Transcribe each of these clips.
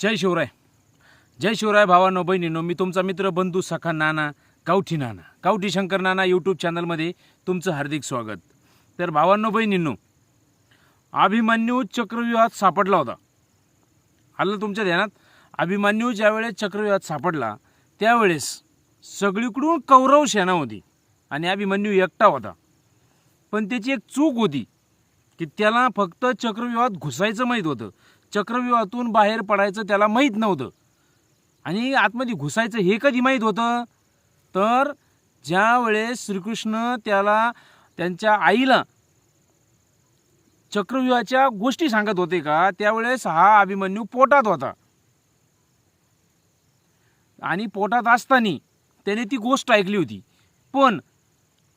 जय शिवराय. जय शिवराय भावानो बहिणींनो मी तुमचा मित्र बंधू सखा नाना गावठी नाना गावठी शंकर नाना यूट्यूब चॅनलमध्ये तुमचं हार्दिक स्वागत. तर भावांनो बहिणींनो अभिमन्यू चक्रव्यूहात सापडला होता. आलं तुमच्या ध्यानात? अभिमन्यू ज्यावेळेस चक्रव्यूहात सापडला त्यावेळेस सगळीकडून कौरव सेना होती आणि अभिमन्यू एकटा होता. पण त्याची एक चूक होती की त्याला फक्त चक्रव्यूहात घुसायचं माहीत होतं. चक्रव्यूहातून बाहेर पडायचं त्याला माहीत नव्हतं. आणि आतमध्ये घुसायचं हे कधी माहीत होतं? तर ज्या वेळेस श्रीकृष्ण त्याला त्यांच्या आईला चक्रव्यूहाच्या गोष्टी सांगत होते का त्यावेळेस हा अभिमन्यू पोटात होता. आणि पोटात असताना त्याने ती गोष्ट ऐकली होती. पण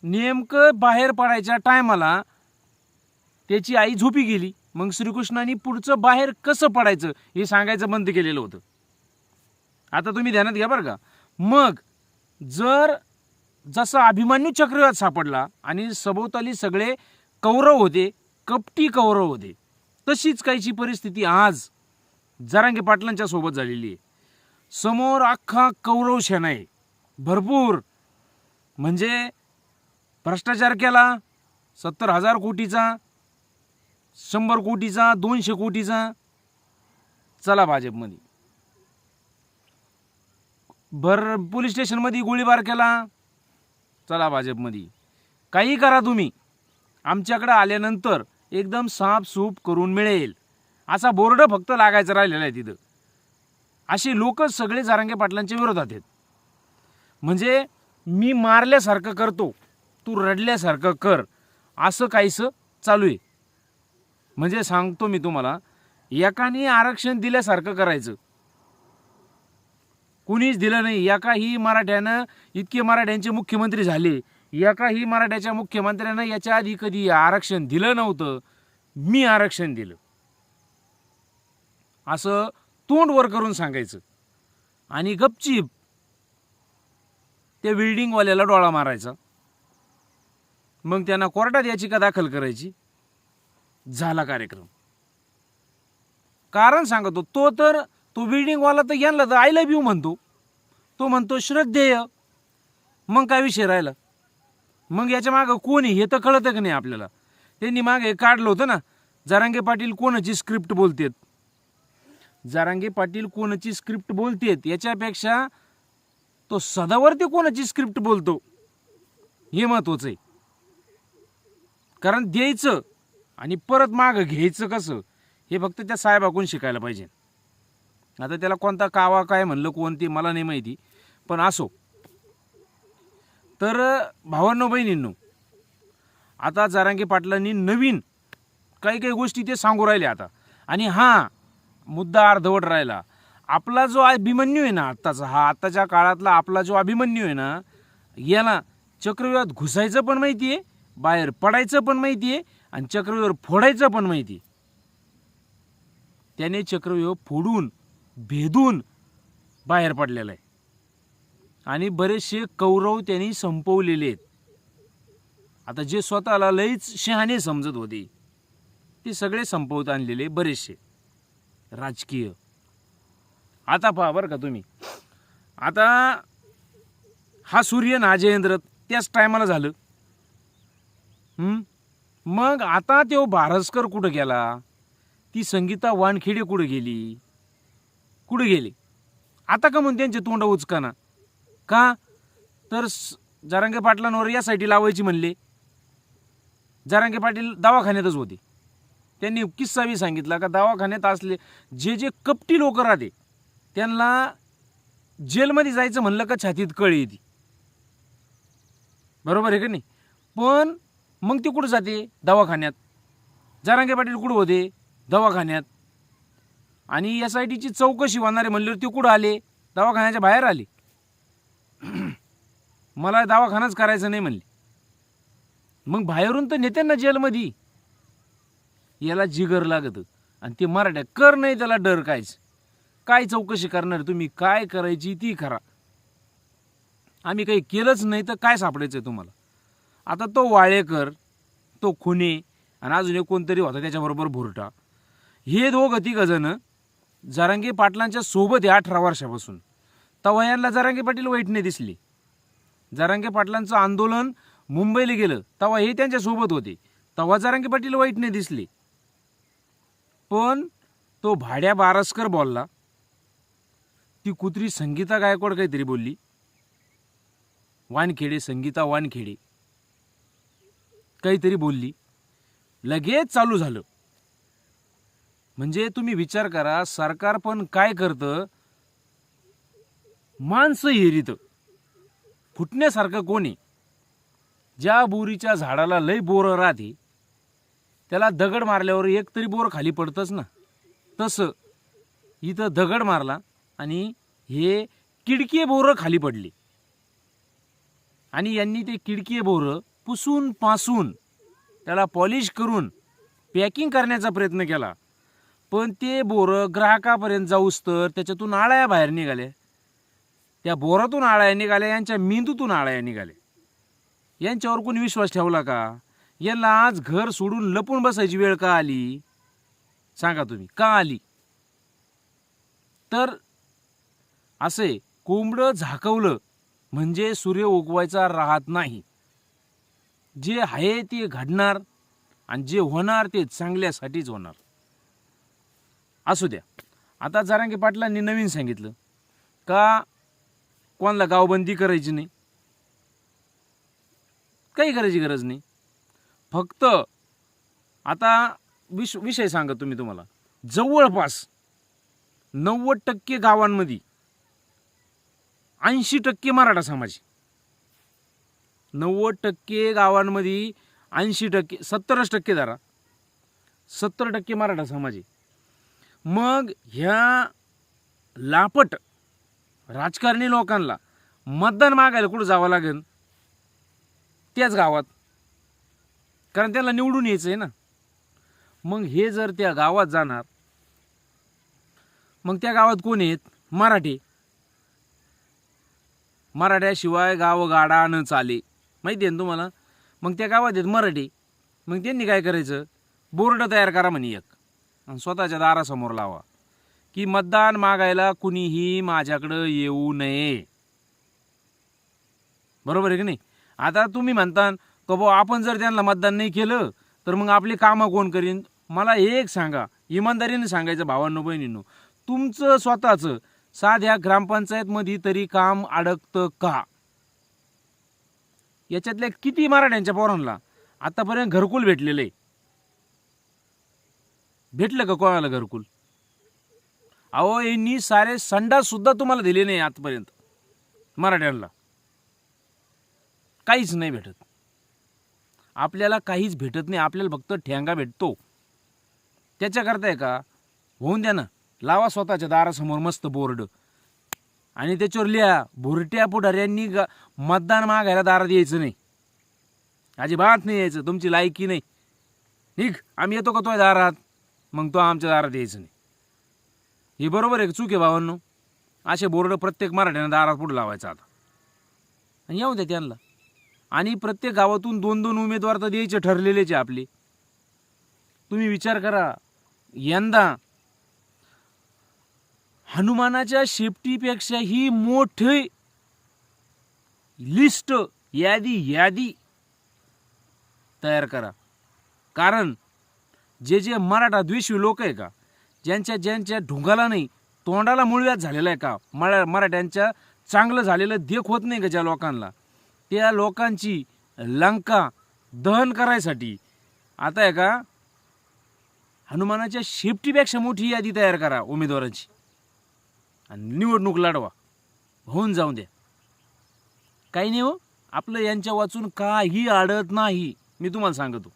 नेमकं बाहेर पडायच्या टायमाला त्याची आई झोपी गेली. मग श्रीकृष्णाने पुढचं बाहेर कसं पडायचं हे सांगायचं बंद केलेलं होतं. आता तुम्ही ध्यानात घ्या बरं का. मग जर जसा अभिमन्यू चक्रव्यूहात सापडला आणि सभोवताली सगळे कौरव होते कपटी कौरव होते तशीच काहीची परिस्थिती आज जरांगे पाटलांच्या सोबत झालेली आहे. समोर अख्खा कौरव सेना आहे. भरपूर. म्हणजे भ्रष्टाचार केला सत्तर हजार कोटीचा शंभर कोटीचा दोनशे कोटीचा चला भाजपमध्ये. भर पोलीस स्टेशनमध्ये गोळीबार केला चला भाजपमध्ये. काही करा तुम्ही. आमच्याकडे आल्यानंतर एकदम साफसूप करून मिळेल. असा बोर्ड फक्त लागायचा राहिलेला आहे तिथं. असे लोक सगळे जारांगे पाटलांच्या विरोधात आहेत. म्हणजे मी मारल्यासारखं करतो तू रडल्यासारखं कर असं काहीसं चालू आहे. म्हणजे सांगतो मी तुम्हाला एकाने आरक्षण दिल्यासारखं करायचं. कुणीच दिलं नाही. एकाही मराठ्यानं इतके मराठ्यांचे मुख्यमंत्री झाले. एकाही मराठ्याच्या मुख्यमंत्र्यानं याच्या आधी कधी आरक्षण दिलं नव्हतं. मी आरक्षण दिलं. असं तोंड वर करून सांगायचं. आणि गपचीप त्या बिल्डिंगवाल्याला डोळा मारायचा. मग त्यांना कोर्टात याचिका दाखल करायची. झाला कार्यक्रम. कारण सांगतो तो तर तो बिल्डिंगवाला तर यांना तर आय लव्ह यू म्हणतो. तो म्हणतो श्रद्धेय. मग काय विषय राहिला? मग याच्या मागं कोण आहे हे तर कळतं का नाही आपल्याला. त्यांनी मागे काढलं होतं ना जारांगे पाटील कोणाची स्क्रिप्ट बोलतेत? जारांगे पाटील कोणाची स्क्रिप्ट बोलतेत? याच्यापेक्षा तो सदावरती कोणाची स्क्रिप्ट बोलतो? हे महत्वाचं आहे. कारण द्यायचं आणि परत मागं घ्यायचं कसं? हे फक्त त्या साहेबाकडून शिकायला पाहिजे. आता त्याला कोणता कावा काय म्हणलं कोणती मला नाही माहिती. पण असो. तर भावांनो बहिणींनो आता जारांगी पाटलांनी नवीन काही काही गोष्टी ते सांगू राहिले आता. आणि हा मुद्दा अर्धवट राहिला. आपला जो अभिमन्यू आहे ना आत्ताचा हा आत्ताच्या काळातला आपला जो अभिमन्यू आहे ना याला चक्रव्यूहात घुसायचं पण माहिती आहे बाहेर पडायचं पण माहिती आहे आणि चक्रव्यूहावर फोडायचं पण माहिती. त्याने चक्रव्यूह फोडून भेदून बाहेर पडलेला आहे. आणि बरेचसे कौरव त्यांनी संपवलेले आहेत. आता जे स्वतःला लईच शहाणे समजत होते ते सगळे संपवत आणलेले बरेचसे. राजकीय. आता पहा बरं का तुम्ही. आता हा सूर्य ना जयेंद्र त्याच टायमाला झालं. मग आता तो भारसकर कुठं गेला? ती संगीता वानखेडे कुठं गेली? कुठं गेली? आता का म्हणून त्यांचे तोंड उचकाना? का? तर जारांगे पाटलांवर यासाठी लावायची म्हणले. जारांगे पाटील दवाखान्यातच होते. त्यांनी किस्सावी सांगितला का दवाखान्यात असले जे जे कपटी लोक राहते त्यांना जेलमध्ये जायचं म्हणलं का छातीत कळ येते. बरोबर आहे का नाही? पण मग ती कुठं जाते? दवाखान्यात. जारांगे पाटील कुठं होते? दवाखान्यात. आणि एस आय टीची चौकशी होणारे म्हणल्यावर ते कुठं आले? दवाखान्याच्या बाहेर आले. मला दवाखानाच करायचं नाही म्हणले. मग बाहेरून तर नेते ना जेलमध्ये. याला जिगर लागत. आणि ते मराठ्या कर नाही त्याला डर कायच. काय चौकशी करणार तुम्ही? काय करायची ती करा. आम्ही काही केलंच नाही तर काय सापडायचं तुम्हाला? आता तो वाळेकर तो खुने आणि अजून एक कोणतरी होता त्याच्याबरोबर भुरटा. हे दोघं तिघ जण पाटलांच्या सोबत आहे अठरा वर्षापासून. तेव्हा यांना जारांगी पाटील वाईटने दिसले. दिसली पाटलांचं आंदोलन मुंबईला गेलं तेव्हा हे त्यांच्यासोबत होते. तेव्हा जारांगी पाटील वाईटने दिसले. पण तो भाड्या बारसकर बोलला. ती कुत्री संगीता गायकवाड काहीतरी बोलली. वानखेडे संगीता वानखेडे. काहीतरी बोलली. लगेच चालू झालं. म्हणजे तुम्ही विचार करा सरकार पण काय करतं? माणसं हेरित. फुटण्यासारखं कोणी? ज्या बोरीच्या झाडाला लय बोर राहते त्याला दगड मारल्यावर एक तरी बोर खाली पडतच ना. तसं इथं दगड मारला आणि हे किडकी बोरं खाली पडली. आणि यांनी ते किडकी बोरं पुसून पासून त्याला पॉलिश करून पॅकिंग करण्याचा प्रयत्न केला. पण ते बोरं ग्राहकापर्यंत जाऊस तर त्याच्यातून आळ्या बाहेर निघाले त्या बोरातून आळ्या निघाल्या यांच्या मेंदूतून आळ्या निघाल्या. यांच्यावर कोणी विश्वास ठेवला का? यांना आज घर सोडून लपून बसायची वेळ का आली? सांगा तुम्ही का आली? तर असे कोंबडं झाकवलं म्हणजे सूर्य उगवायचा राहत नाही. जे आहे ते घडणार आणि जे होणार ते चांगल्यासाठीच होणार. असू द्या. आता जारांगे पाटलांनी नवीन सांगितलं का कोणाला गावबंदी करायची नाही? काही करायची गरज नाही. फक्त आता विश विषय सांगा तुम्ही तुम्हाला. जवळपास नव्वद टक्के गावांमध्ये ऐंशी टक्के मराठा समाज नव्वद टक्के गावांमध्ये ऐंशी टक्के सत्तरच टक्के धरा. सत्तर टक्के मराठा समाज आहे. मग ह्या लापट राजकारणी लोकांना मतदान मागायला कुठं जावं लागेल? त्याच गावात. कारण त्याला निवडून यायचं आहे ना. मग हे जर त्या गावात जाणार मग त्या गावात कोण आहेत? मराठी. मराठ्याशिवाय गाव गाडा न चाले. माहिती आहे ना तुम्हाला? मग त्या गावात आहेत मराठी. मग त्यांनी काय करायचं? बोर्ड तयार करा म्हणे एक. आणि स्वतःच्या दारासमोर लावा. की मतदान मागायला कुणीही माझ्याकडं येऊ नये. बरोबर आहे की नाही? आता तुम्ही म्हणता का भाऊ आपण जर त्यांना मतदान नाही केलं तर मग आपली कामं कोण करीन? मला एक सांगा. इमानदारीने सांगायचं भावांनो बहिणींनो. तुमचं स्वतःचं साध्या ग्रामपंचायतमध्ये तरी काम अडकतं का? याच्यातल्या किती मराठ्यांच्या पोरांना आतापर्यंत घरकुल भेटलेलं? आहे भेटलं का कोणाला घरकुल? अहो यांनी सारे संडाससुद्धा तुम्हाला दिले नाही आतापर्यंत मराठ्यांना. काहीच नाही भेटत. आपल्याला काहीच भेटत नाही आपल्याला फक्त ठेंगा भेटतो. त्याच्याकरता आहे का? होऊन द्या ना. लावा स्वतःच्या दारासमोर मस्त बोर्ड. आणि त्याच्यावर लिहा भुरट्या पुढाऱ्यांनी ग- मतदान मागायला दारात यायचं नाही. अजिबात नाही यायचं तुमची लायकी नाही. ठीक आम्ही येतो का तो दारात? मग तो आमच्या दारात यायचं नाही. हे बरोबर आहे चूक आहे भावांनो? असे बोर्ड प्रत्येक मराठ्यानं दारात पुढे लावायचं आता. आणि येऊ द्या त्यांना. आणि प्रत्येक गावातून दोन दोन उमेदवार तर द्यायचे ठरलेलेच आहे आपले. तुम्ही विचार करा. यंदा हनुमानाच्या शेपटीपेक्षा ही मोठी लिस्ट यादी यादी तयार करा. कारण जे जे मराठा द्वेषी लोक आहे का ज्यांच्या ज्यांच्या ढुंगाला नाही तोंडाला मुळव्यात झालेला आहे का मरा मराठ्यांच्या चांगलं झालेलं देख होत नाही का ज्या लोकांना त्या लोकांची लंका दहन करायसाठी. आता आहे का हनुमानाच्या शेपटीपेक्षा मोठी यादी तयार करा उमेदवारांची. आणि निवडणूक लढवा. होऊन जाऊन द्या. काही नाही हो आपलं यांच्या वाचून काही अडत नाही. मी तुम्हाला सांगतो.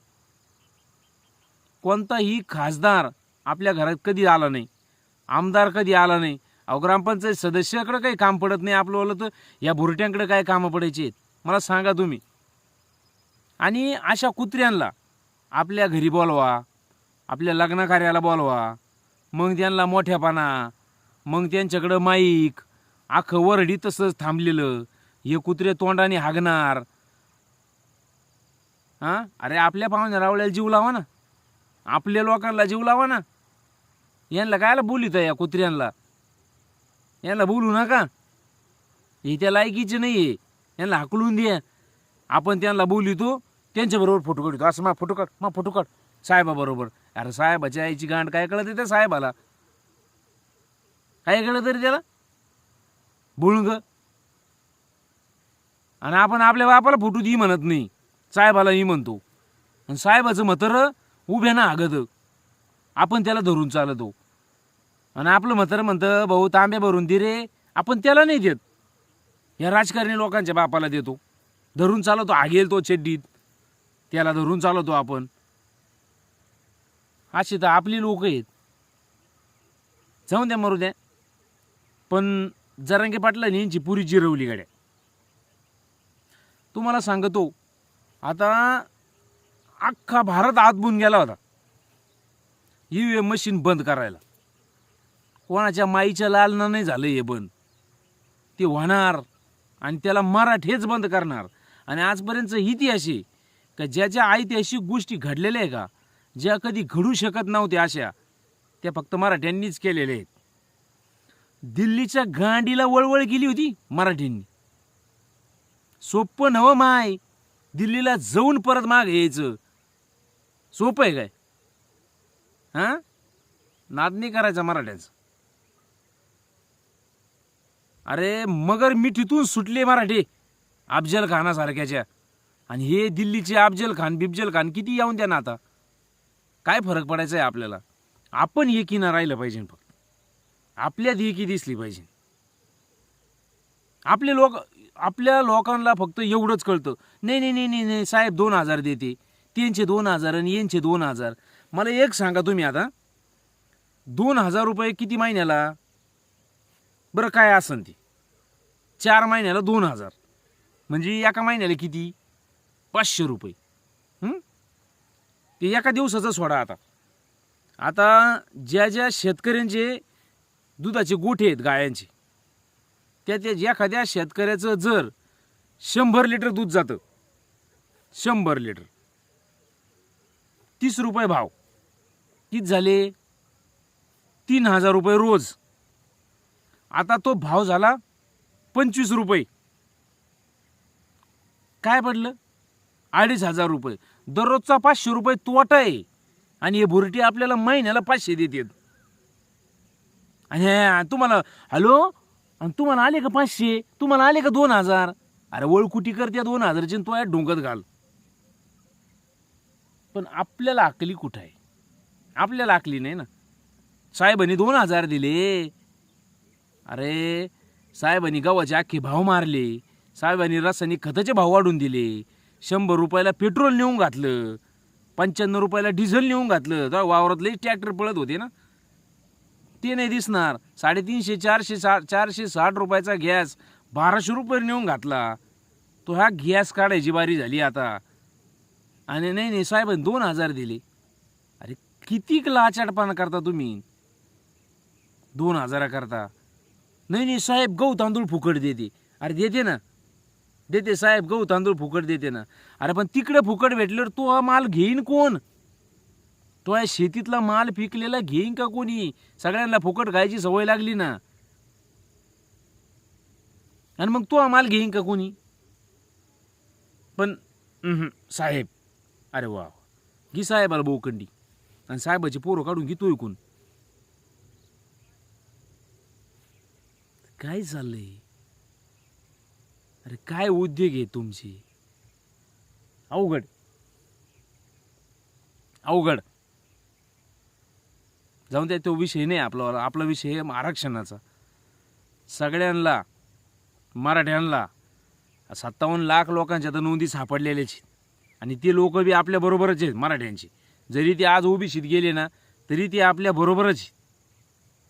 कोणताही खासदार आपल्या घरात कधी आला नाही आमदार कधी आला नाही अहो ग्रामपंचायत सदस्याकडं काही काम पडत नाही आपलं बोललं तर या भुरट्यांकडे काय कामं पडायची आहेत? मला सांगा तुम्ही. आणि अशा कुत्र्यांना आपल्या घरी बोलवा आपल्या लग्न कार्याला बोलवा मग त्यांना मोठ्यापणा मग त्यांच्याकडं माईक आखं वरडी तसंच थांबलेलं. हे कुत्रे तोंडाने हागणार. हां? अरे आपल्या पाहुण्या रावळ्याला जीव लावा ना. आपल्या लोकांना जीव लावा ना. यांना कायला बोलित या कुत्र्यांना यांना बोलू नका. हे त्या लायकीचे नाही आहे यांना हाकलून द्या. आपण त्यांना बोलितो त्यांच्याबरोबर फोटो काढतो. असं मा फोटो काढ मा फोटो काढ. साहेबाबरोबर. अरे साहेबाच्या आईची गांड काय कळत येते साहेबाला? काय केलं तरी त्याला? बोलून ग आणि आपण आपल्या बापाला फोटो दी म्हणत नाही. साहेबाला ही म्हणतो. आणि साहेबाचं म्हातारं उभे ना आगत आपण त्याला धरून चालतो. आणि आपलं म्हातारं म्हणतं भाऊ तांब्या भरून दे रे. आपण त्याला नाही देत. या राजकारणी लोकांच्या बापाला देतो. धरून चालवतो आगेल तो चेड्डीत. त्याला धरून चालवतो आपण. अशी तर आपली लोक आहेत. जाऊन द्या मरू द्या. पण जरांगे पाटलांनी यांची पुरी जिरवली गाड्या. तुम्हाला सांगतो आता अख्खा भारत आतबून गेला होता. ई व्ही एम मशीन बंद करायला. कोणाच्या माईच्या लालनं नाही झालं हे बंद. ते होणार आणि त्याला मराठेच बंद करणार. आणि आजपर्यंत इतिहास आहे का ज्या ज्या ऐतिहासिक गोष्टी घडलेल्या आहे का ज्या कधी घडू शकत नव्हत्या अशा त्या फक्त मराठ्यांनीच केलेल्या आहेत. दिल्लीच्या गांडीला वळवळ केली होती मराठींनी. सोपं नवं माय. दिल्लीला जाऊन परत माग यायचं. सोपं आहे काय? हां? नादणी करायचं करायचा मराठ्याचं. अरे मगर मिठीतून सुटले मराठे अफजल खानासारख्याच्या. आणि हे दिल्लीचे अफजल खान बिफजल खान किती येऊन द्या ना आता. काय फरक पडायचा आहे आपल्याला? आपण एकीनं राहिलं पाहिजे फक्त. आपल्यात एकी दिसली पाहिजे. आपले लोक आपल्या लोकांना फक्त एवढंच कळतं. नाही नाही नाही नाही नाही साहेब दोन हजार देते. त्यांचे दोन हजार आणि यांचे दोन हजार. मला एक सांगा तुम्ही आता. दोन हजार रुपये किती महिन्याला? बरं काय असन ते? चार महिन्याला दोन हजार. म्हणजे एका महिन्याला किती? पाचशे रुपये. ते एका दिवसाचा सोडा आता. आता ज्या ज्या शेतकऱ्यांचे दुधाचे गोठे आहेत गायांचे. त्या त्या एखाद्या शेतकऱ्याचं जर शंभर लिटर दूध जातं. शंभर लिटर. तीस रुपये भाव. किती झाले? तीन हजार रुपये रोज. आता तो भाव झाला पंचवीस रुपये. काय पडलं? अडीच हजार रुपये. दररोजचा पाचशे रुपये तोटा आहे. आणि हे भुरटी आपल्याला महिन्याला पाचशे देतात. आणि हे तुम्हाला हॅलो? आणि तुम्हाला आले का पाचशे? तुम्हाला आले का दोन हजार? अरे वळकुटी करते दोन हजारची तो आहे ढोंगत घाल. पण आपल्याला अकली कुठं आहे? आपल्याला अकली नाही ना. साहेबांनी दोन हजार दिले. अरे साहेबांनी गव्हाचे अख्खे भाव मारले. साहेबांनी रासायनिक खताचे भाव वाढून दिले. शंभर रुपयाला पेट्रोल नेऊन घातलं. पंच्याण्णव रुपयाला डिझेल नेऊन घातलं. तर वावरातले ट्रॅक्टर पळत होते ना. ते नाही दिसणार. साडेतीनशे चारशे सा चारशे साठ रुपयाचा गॅस बाराशे रुपये नेऊन घातला. तो हा गॅस काढायची बारी झाली आता. आणि नाही नाही साहेबांनी दोन हजार दिले. अरे किती लाचाटपणा करता तुम्ही? दोन हजारा करता नाही नाही साहेब गहू तांदूळ फुकट देते. अरे देते ना. देते साहेब गहू तांदूळ फुकट देते ना. अरे पण तिकडे फुकट भेटल्यावर तो हा माल घेईन कोण? तो या शेतीतला माल पिकलेला घेईन का कोणी? सगळ्यांना फुकट खायची सवय लागली ना. आणि मग तो हा माल घेईन का कोणी? पण साहेब अरे वा घी साहेबाला बोकंडी. आणि साहेबाची पोरं काढून घेतो ऐकून काय चाललंय? अरे काय उद्योग आहे तुमचे? अवघड. अवघड. जाऊन त्या तो विषय नाही आपला आपला विषय आहे आरक्षणाचा. सगळ्यांना मराठ्यांना सत्तावन्न लाख लोकांच्या आता नोंदी सापडलेल्याच आहेत. आणि ते लोक बी आपल्या बरोबरच आहेत मराठ्यांची. जरी ते आज ओबीसीत गेले ना तरी ते आपल्या बरोबरच आहेत.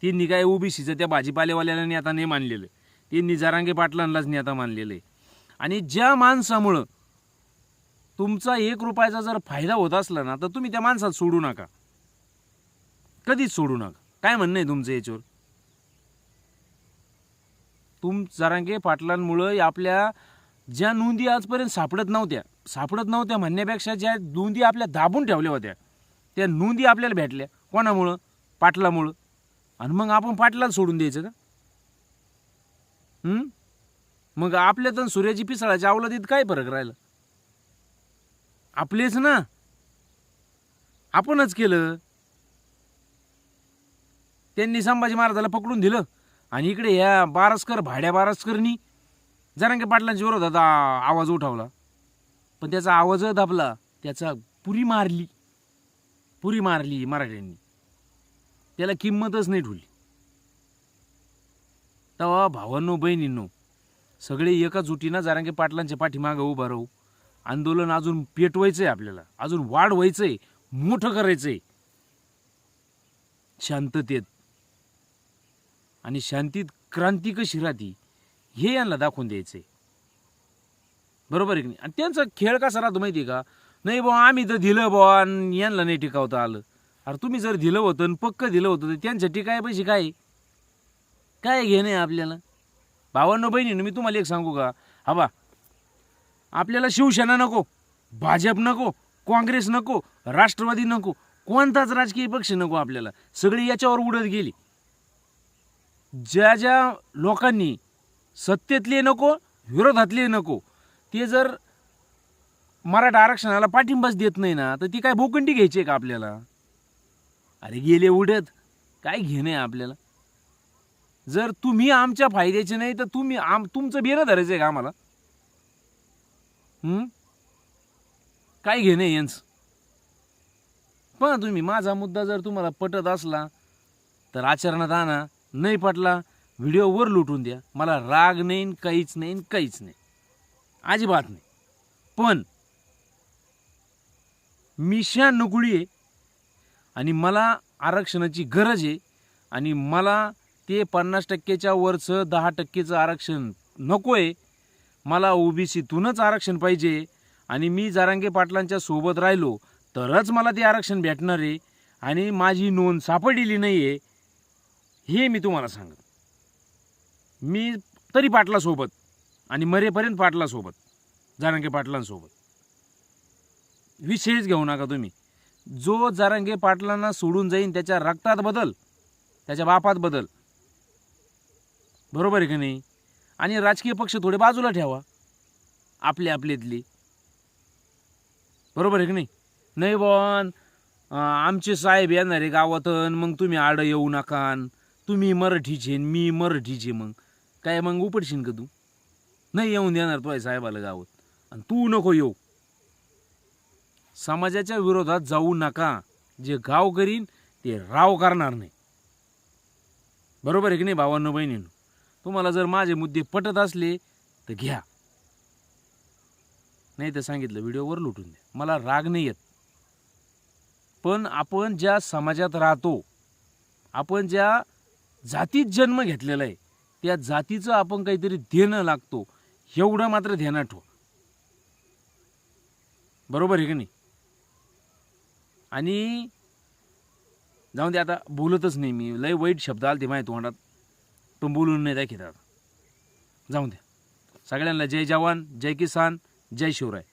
त्यांनी काय ओबीसीचं त्या भाजीपालेवाल्याला आता नाही मानलेलं. त्यांनी जारांगे पाटलांनाच नेता मानलेलं आहे. आणि ज्या माणसामुळं तुमचा एक रुपयाचा जर फायदा होत असला ना तर तुम्ही त्या माणसात सोडू नका. कधीच सोडू नका. काय म्हणणं आहे तुमचं याच्यावर? तुम जरांगे पाटलांमुळं आपल्या ज्या नोंदी आजपर्यंत सापडत नव्हत्या सापडत नव्हत्या म्हणण्यापेक्षा ज्या नोंदी आपल्या दाबून ठेवल्या होत्या त्या नोंदी आपल्याला भेटल्या. कोणामुळं? पाटलामुळं. आणि मग आपण पाटलाला सोडून द्यायचं का? मग आपल्यात आणि सूर्याची पिसाळाच्या अवलादीत काय फरक राहिला? आपलेच ना? आपणच केलं. त्यांनी संभाजी महाराजाला पकडून दिलं. आणि इकडे ह्या बारसकर भाड्या बारसकरनी जरांगे पाटलांच्या विरोधात आवाज उठवला. पण त्याचा आवाज दाबला त्याचा पुरी मारली. पुरी मारली मराठ्यांनी. त्याला किंमतच नाही ठुली. तेव्हा भावांनो बहिणींनो सगळे एका जुटीनं जारांगे पाटलांच्या पाठीमागं उभं राहू. आंदोलन अजून पेटवायचंय आपल्याला. अजून वाढवायचंय. मोठं करायचं आहे शांततेत. आणि शांतीत क्रांती कशी राहती हे यांना दाखवून द्यायचंय बरोबर आहे की नाही? आणि त्यांचा खेळ कसा राहतो माहिती आहे का? नाही बुवा आम्ही तर दिलं बुवा आणि यांना नाही टिकावता आलं. अरे तुम्ही जर दिलं होतं आणि पक्क दिलं होतं तर त्यांच्या टिकाय पैसे काय काय घेणे आपल्याला? भावांनो बहिणीनं मी तुम्हाला एक सांगू का? हा बा आपल्याला शिवसेना नको भाजप नको काँग्रेस नको राष्ट्रवादी नको कोणताच राजकीय पक्ष नको आपल्याला. सगळी याच्यावर उडत गेली. ज्या ज्या लोकांनी सत्तेतले नको विरोधातले नको ते जर मराठा आरक्षणाला पाठिंबाच देत नाही ना तर ती काय भोकंडी घ्यायची आहे का आपल्याला? अरे गेले उडत काय घेणे आपल्याला? जर तुम्ही आमच्या फायद्याचे नाही तर तुम्ही आम तुमचं बेरं धरायचं आहे का आम्हाला? काय काय घेणे यांचं? पहा तुम्ही माझा मुद्दा जर तुम्हाला पटत असला तर आचरणात आणा. नाही पटला व्हिडिओवर लुटून द्या. मला राग नाही काहीच नाही काहीच नाही. अजिबात नाही. पण मी शान नकुळी आहे आणि मला आरक्षणाची गरज आहे आणि मला ते पन्नास टक्केच्या वरचं दहा टक्केचं आरक्षण नको आहे मला ओबीसीतूनच आरक्षण पाहिजे आणि मी जारांगे पाटलांच्या सोबत राहिलो तरच मला ते आरक्षण भेटणार आहे. आणि माझी नोंद सापडलेली नाही आहे हे मी तुम्हाला सांगत. मी तरी पाटलासोबत आणि मरेपर्यंत पाटलासोबत जारांगे पाटलांसोबत विषयच घेऊ नका तुम्ही. जो जारांगे पाटलांना सोडून जाईन त्याच्या रक्तात बदल त्याच्या बापात बदल. बरोबर आहे की नाही? आणि राजकीय पक्ष थोडे बाजूला ठेवा. आपले आपलेतली. बरोबर आहे की नाही? नाही बॉन आमचे साहेब येणार आहे गावातून मग तुम्ही आडं येऊ नका. तुम्ही मराठीचे न मी मराठीचे मग. काय मग उपडशील का तू? नाही येऊन देणार तुझ्या साहेबाला गावात. आणि तू नको येऊ. समाजाच्या विरोधात जाऊ नका. जे गाव करीन ते राव करणार नाही. बरोबर आहे की नाही भावांनो बहिणींनो? तुम्हाला जर माझे मुद्दे पटत असले तर घ्या. नाही तर सांगितलं व्हिडिओवर लुटून द्या. मला राग नाही येत. पण आपण ज्या समाजात राहतो आपण ज्या जातीत जन्म घेतलेला आहे. त्या जातीचं आपण काहीतरी देणं लागतो. एवढं मात्र ध्यानात ठेव. बरोबर आहे की नाही? आणि जाऊन ते आता बोलतच नाही मी. लय वाईट शब्द आले ते माहिती तोंडात. पण बोलून नाही त्या आता. जाऊन द्या सगळ्यांना जय जवान जय किसान जय शिवराय.